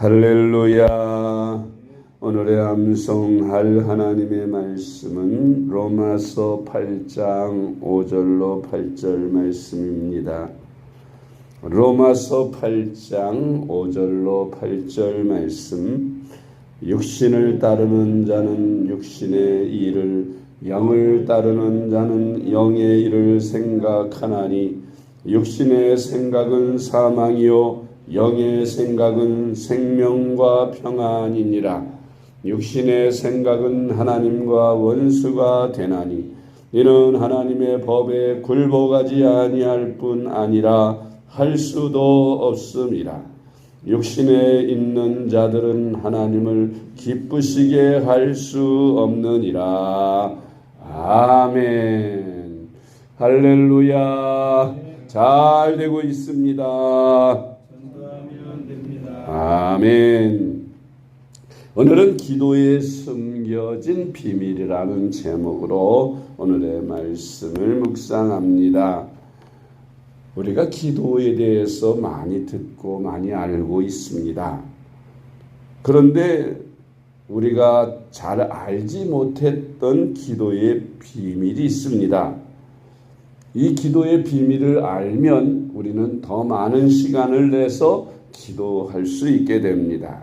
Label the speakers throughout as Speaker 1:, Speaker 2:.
Speaker 1: 할렐루야. 오늘의 암송할 하나님의 말씀은 로마서 8장 5절로 8절 말씀입니다. 로마서 8장 5절로 8절 말씀. 육신을 따르는 자는 육신의 일을, 영을 따르는 자는 영의 일을 생각하나니, 육신의 생각은 사망이요, 영의 생각은 생명과 평안이니라. 육신의 생각은 하나님과 원수가 되나니 이는 하나님의 법에 굴복하지 아니할 뿐 아니라 할 수도 없음이라. 육신에 있는 자들은 하나님을 기쁘시게 할 수 없느니라. 아멘. 할렐루야. 잘 되고 있습니다. 아멘. 오늘은 기도에 숨겨진 비밀이라는 제목으로 오늘의 말씀을 묵상합니다. 우리가 기도에 대해서 많이 듣고 많이 알고 있습니다. 그런데 우리가 잘 알지 못했던 기도의 비밀이 있습니다. 이 기도의 비밀을 알면 우리는 더 많은 시간을 내서 기도할 수 있게 됩니다.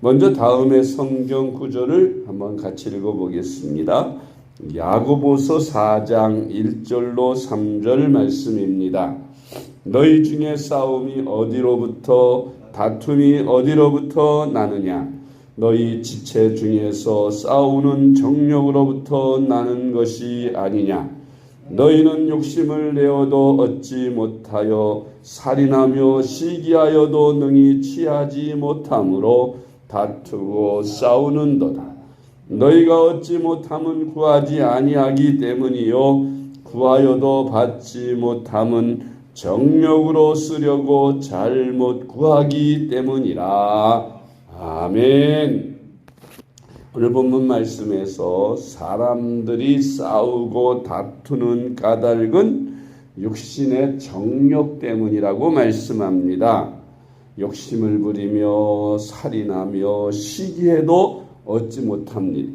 Speaker 1: 먼저 다음의 성경 구절을 한번 같이 읽어보겠습니다. 야고보서 4장 1절로 3절 말씀입니다. 너희 중에 싸움이 어디로부터 다툼이 어디로부터 나느냐? 너희 지체 중에서 싸우는 정욕으로부터 나는 것이 아니냐? 너희는 욕심을 내어도 얻지 못하여 살인하며 시기하여도 능히 취하지 못함으로 다투고 싸우는도다. 너희가 얻지 못함은 구하지 아니하기 때문이요 구하여도 받지 못함은 정력으로 쓰려고 잘못 구하기 때문이라. 아멘. 오늘 본문 말씀에서 사람들이 싸우고 다투는 까닭은 육신의 정욕 때문이라고 말씀합니다. 욕심을 부리며 살인하며 시기해도 얻지 못합니다.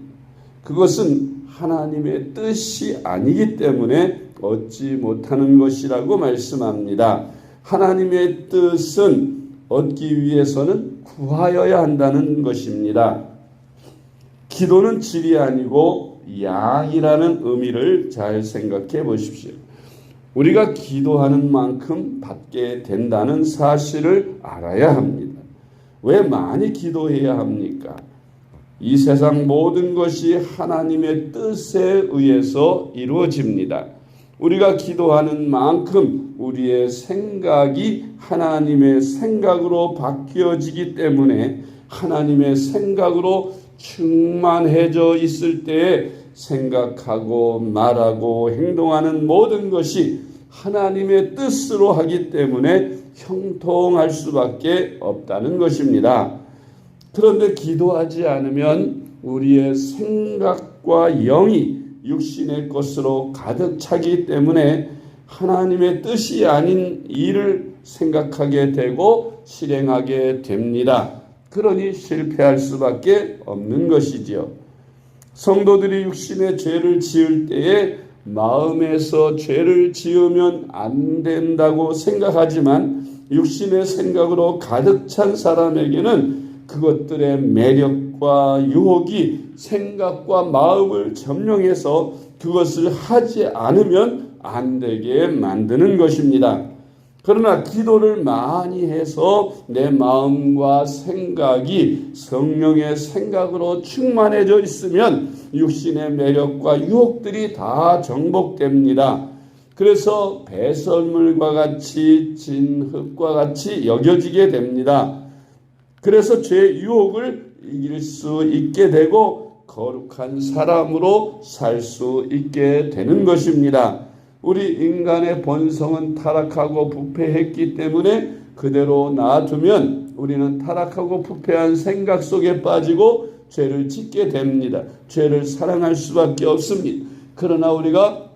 Speaker 1: 그것은 하나님의 뜻이 아니기 때문에 얻지 못하는 것이라고 말씀합니다. 하나님의 뜻은 얻기 위해서는 구하여야 한다는 것입니다. 기도는 질이 아니고 양이라는 의미를 잘 생각해 보십시오. 우리가 기도하는 만큼 받게 된다는 사실을 알아야 합니다. 왜 많이 기도해야 합니까? 이 세상 모든 것이 하나님의 뜻에 의해서 이루어집니다. 우리가 기도하는 만큼 우리의 생각이 하나님의 생각으로 바뀌어지기 때문에 하나님의 생각으로 충만해져 있을 때에 생각하고 말하고 행동하는 모든 것이 하나님의 뜻으로 하기 때문에 형통할 수밖에 없다는 것입니다. 그런데 기도하지 않으면 우리의 생각과 영이 육신의 것으로 가득 차기 때문에 하나님의 뜻이 아닌 일을 생각하게 되고 실행하게 됩니다. 그러니 실패할 수밖에 없는 것이지요. 성도들이 육신의 죄를 지을 때에 마음에서 죄를 지으면 안 된다고 생각하지만 육신의 생각으로 가득 찬 사람에게는 그것들의 매력과 유혹이 생각과 마음을 점령해서 그것을 하지 않으면 안 되게 만드는 것입니다. 그러나 기도를 많이 해서 내 마음과 생각이 성령의 생각으로 충만해져 있으면 육신의 매력과 유혹들이 다 정복됩니다. 그래서 배설물과 같이 진흙과 같이 여겨지게 됩니다. 그래서 죄 유혹을 이길 수 있게 되고 거룩한 사람으로 살 수 있게 되는 것입니다. 우리 인간의 본성은 타락하고 부패했기 때문에 그대로 놔두면 우리는 타락하고 부패한 생각 속에 빠지고 죄를 짓게 됩니다. 죄를 사랑할 수밖에 없습니다. 그러나 우리가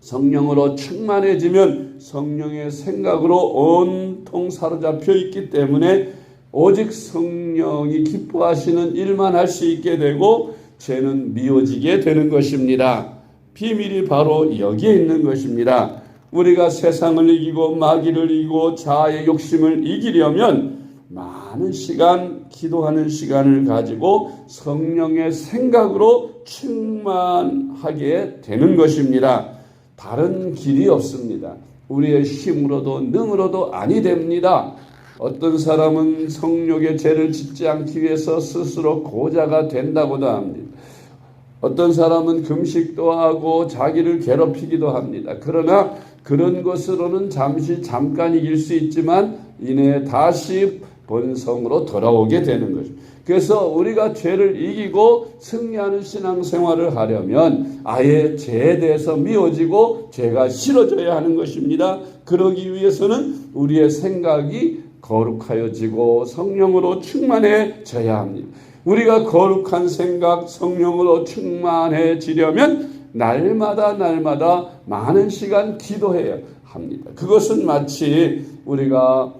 Speaker 1: 성령으로 충만해지면 성령의 생각으로 온통 사로잡혀 있기 때문에 오직 성령이 기뻐하시는 일만 할 수 있게 되고 죄는 미워지게 되는 것입니다. 비밀이 바로 여기에 있는 것입니다. 우리가 세상을 이기고 마귀를 이기고 자아의 욕심을 이기려면 많은 시간 기도하는 시간을 가지고 성령의 생각으로 충만하게 되는 것입니다. 다른 길이 없습니다. 우리의 힘으로도 능으로도 아니 됩니다. 어떤 사람은 성욕의 죄를 짓지 않기 위해서 스스로 고자가 된다고도 합니다. 어떤 사람은 금식도 하고 자기를 괴롭히기도 합니다. 그러나 그런 것으로는 잠시 잠깐 이길 수 있지만 이내 다시 본성으로 돌아오게 되는 거죠. 그래서 우리가 죄를 이기고 승리하는 신앙생활을 하려면 아예 죄에 대해서 미워지고 죄가 싫어져야 하는 것입니다. 그러기 위해서는 우리의 생각이 거룩하여지고 성령으로 충만해져야 합니다. 우리가 거룩한 생각, 성령으로 충만해지려면 날마다 날마다 많은 시간 기도해야 합니다. 그것은 마치 우리가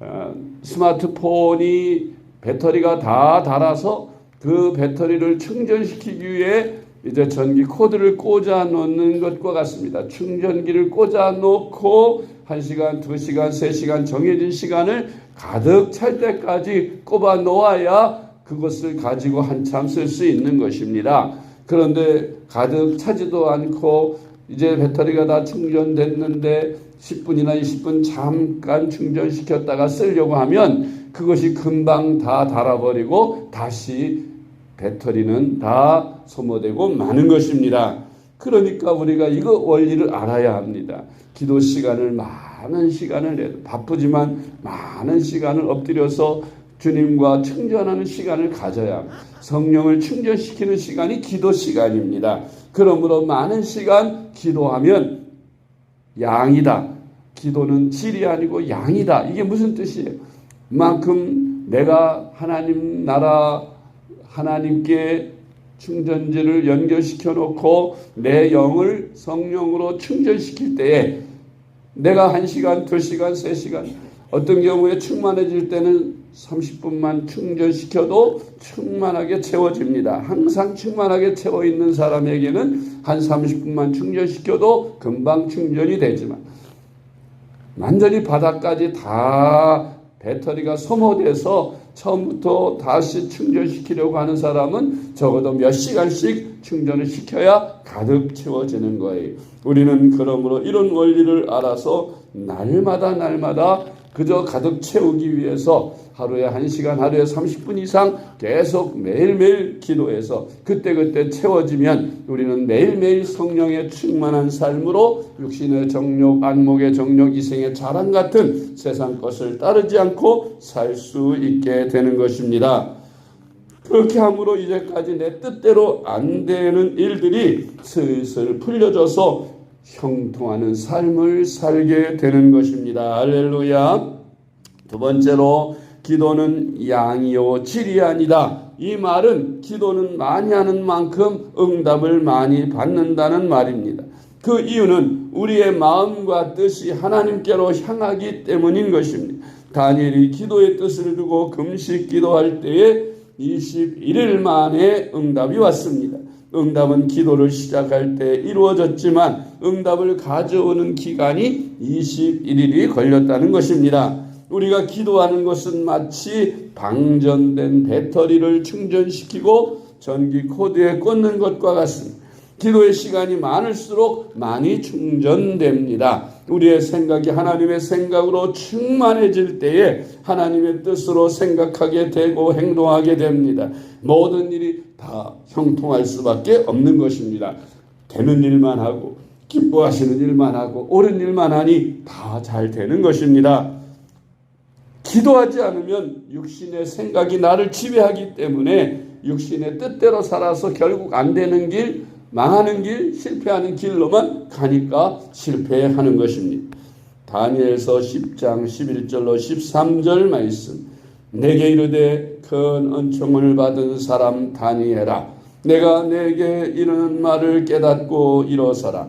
Speaker 1: 어, 스마트폰이 배터리가 다 닳아서 그 배터리를 충전시키기 위해 이제 전기 코드를 꽂아 놓는 것과 같습니다. 충전기를 꽂아 놓고 1시간, 2시간, 3시간 정해진 시간을 가득 찰 때까지 꼽아 놓아야 그것을 가지고 한참 쓸 수 있는 것입니다. 그런데 가득 차지도 않고 이제 배터리가 다 충전됐는데 10분이나 20분 잠깐 충전시켰다가 쓰려고 하면 그것이 금방 다 닳아버리고 다시 배터리는 다 소모되고 마는 것입니다. 그러니까 우리가 이거 원리를 알아야 합니다. 기도 시간을 많은 시간을 내도 바쁘지만 많은 시간을 엎드려서 주님과 충전하는 시간을 가져야. 성령을 충전시키는 시간이 기도 시간입니다. 그러므로 많은 시간 기도하면 양이다. 기도는 질이 아니고 양이다. 이게 무슨 뜻이에요? 만큼 내가 하나님 나라 하나님께 충전지를 연결시켜 놓고 내 영을 성령으로 충전시킬 때에 내가 1시간, 2시간, 3시간 어떤 경우에 충만해질 때는 30분만 충전시켜도 충만하게 채워집니다. 항상 충만하게 채워 있는 사람에게는 한 30분만 충전시켜도 금방 충전이 되지만 완전히 바닥까지 다 배터리가 소모돼서 처음부터 다시 충전시키려고 하는 사람은 적어도 몇 시간씩 충전을 시켜야 가득 채워지는 거예요. 우리는 그러므로 이런 원리를 알아서 날마다 날마다 그저 가득 채우기 위해서 하루에 1시간, 하루에 30분 이상 계속 매일매일 기도해서 그때그때 채워지면 우리는 매일매일 성령의 충만한 삶으로 육신의 정욕, 안목의 정욕, 이생의 자랑 같은 세상 것을 따르지 않고 살 수 있게 되는 것입니다. 그렇게 함으로 이제까지 내 뜻대로 안 되는 일들이 슬슬 풀려져서 형통하는 삶을 살게 되는 것입니다. 할렐루야. 두 번째로 기도는 양이요 질이 아니다. 이 말은 기도는 많이 하는 만큼 응답을 많이 받는다는 말입니다. 그 이유는 우리의 마음과 뜻이 하나님께로 향하기 때문인 것입니다. 다니엘이 기도의 뜻을 두고 금식 기도할 때에 21일 만에 응답이 왔습니다. 응답은 기도를 시작할 때 이루어졌지만 응답을 가져오는 기간이 21일이 걸렸다는 것입니다. 우리가 기도하는 것은 마치 방전된 배터리를 충전시키고 전기 코드에 꽂는 것과 같습니다. 기도의 시간이 많을수록 많이 충전됩니다. 우리의 생각이 하나님의 생각으로 충만해질 때에 하나님의 뜻으로 생각하게 되고 행동하게 됩니다. 모든 일이 다 형통할 수밖에 없는 것입니다. 되는 일만 하고 기뻐하시는 일만 하고 옳은 일만 하니 다 잘 되는 것입니다. 기도하지 않으면 육신의 생각이 나를 지배하기 때문에 육신의 뜻대로 살아서 결국 안 되는 길, 망하는 길, 실패하는 길로만 가니까 실패하는 것입니다. 다니엘서 10장 11절로 13절 말씀. 내게 이르되 큰 은총을 받은 사람 다니엘아 내가 내게 이르는 말을 깨닫고 일어서라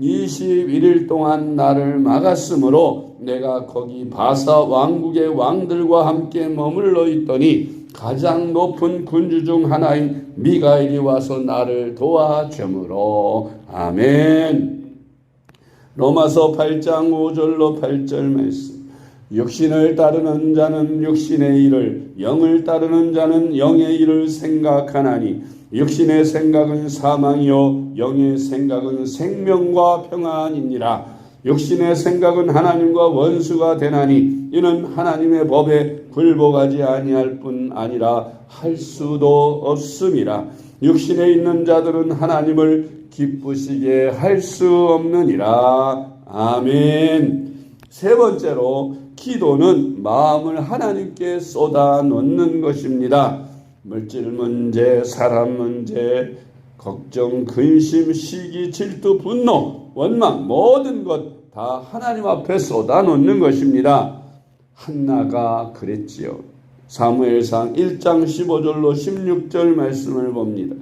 Speaker 1: 21일 동안 나를 막았으므로 내가 거기 바사 왕국의 왕들과 함께 머물러 있더니 가장 높은 군주 중 하나인 미가엘이 와서 나를 도와주므로 아멘. 로마서 8장 5절로 8절 말씀. 육신을 따르는 자는 육신의 일을, 영을 따르는 자는 영의 일을 생각하나니 육신의 생각은 사망이요 영의 생각은 생명과 평안이니라. 육신의 생각은 하나님과 원수가 되나니 이는 하나님의 법에 굴복하지 아니할 뿐 아니라 할 수도 없음이라. 육신에 있는 자들은 하나님을 기쁘시게 할 수 없느니라. 아멘. 세 번째로 기도는 마음을 하나님께 쏟아 놓는 것입니다. 물질 문제, 사람 문제, 걱정, 근심, 시기, 질투, 분노, 원망 모든 것 다 하나님 앞에 쏟아 놓는 것입니다. 한나가 그랬지요. 사무엘상 1장 15절로 16절 말씀을 봅니다.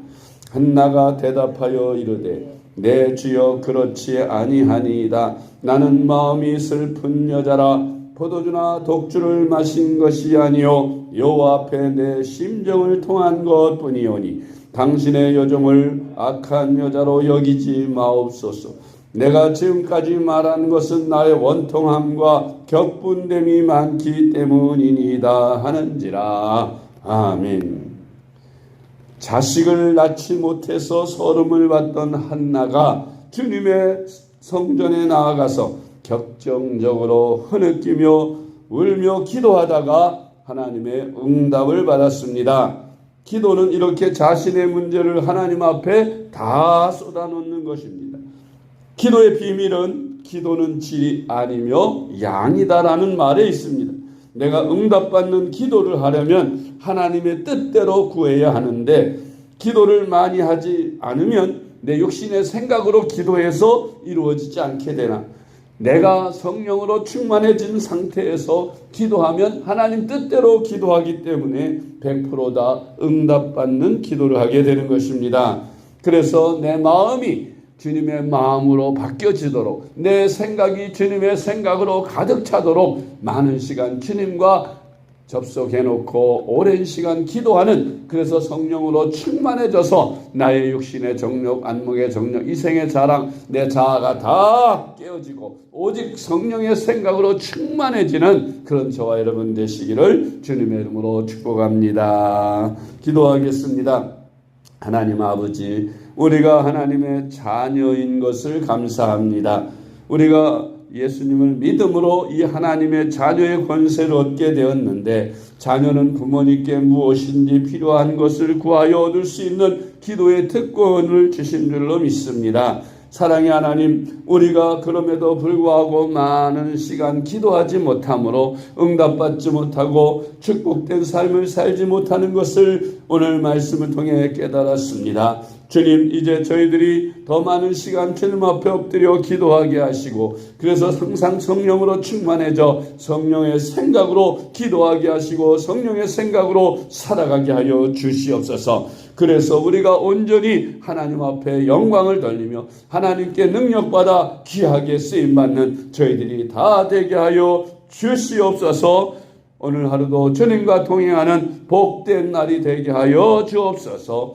Speaker 1: 한나가 대답하여 이르되 내 주여 그렇지 아니하니이다. 나는 마음이 슬픈 여자라 포도주나 독주를 마신 것이 아니요 여호와 앞에 내 심정을 통한 것뿐이오니 당신의 여종을 악한 여자로 여기지 마옵소서. 내가 지금까지 말한 것은 나의 원통함과 격분됨이 많기 때문이니다 하는지라. 아멘. 자식을 낳지 못해서 서름을 받던 한나가 주님의 성전에 나아가서 격정적으로 흐느끼며 울며 기도하다가 하나님의 응답을 받았습니다. 기도는 이렇게 자신의 문제를 하나님 앞에 다 쏟아놓는 것입니다. 기도의 비밀은 기도는 질이 아니며 양이다라는 말에 있습니다. 내가 응답받는 기도를 하려면 하나님의 뜻대로 구해야 하는데 기도를 많이 하지 않으면 내 육신의 생각으로 기도해서 이루어지지 않게 되나 내가 성령으로 충만해진 상태에서 기도하면 하나님 뜻대로 기도하기 때문에 100%다 응답받는 기도를 하게 되는 것입니다. 그래서 내 마음이 주님의 마음으로 바뀌어지도록 내 생각이 주님의 생각으로 가득 차도록 많은 시간 주님과 접속해 놓고 오랜 시간 기도하는 그래서 성령으로 충만해져서 나의 육신의 정욕, 안목의 정욕, 이생의 자랑, 내 자아가 다 깨어지고 오직 성령의 생각으로 충만해지는 그런 저와 여러분 되시기를 주님의 이름으로 축복합니다. 기도하겠습니다. 하나님 아버지, 우리가 하나님의 자녀인 것을 감사합니다. 우리가 예수님을 믿음으로 이 하나님의 자녀의 권세를 얻게 되었는데 자녀는 부모님께 무엇인지 필요한 것을 구하여 얻을 수 있는 기도의 특권을 주신 줄로 믿습니다. 사랑의 하나님, 우리가 그럼에도 불구하고 많은 시간 기도하지 못하므로 응답받지 못하고 축복된 삶을 살지 못하는 것을 오늘 말씀을 통해 깨달았습니다. 주님, 이제 저희들이 더 많은 시간 주님 앞에 엎드려 기도하게 하시고, 그래서 항상 성령으로 충만해져 성령의 생각으로 기도하게 하시고, 성령의 생각으로 살아가게 하여 주시옵소서. 그래서 우리가 온전히 하나님 앞에 영광을 돌리며 하나님께 능력받아 귀하게 쓰임받는 저희들이 다 되게 하여 주시옵소서 오늘 하루도 주님과 동행하는 복된 날이 되게 하여 주옵소서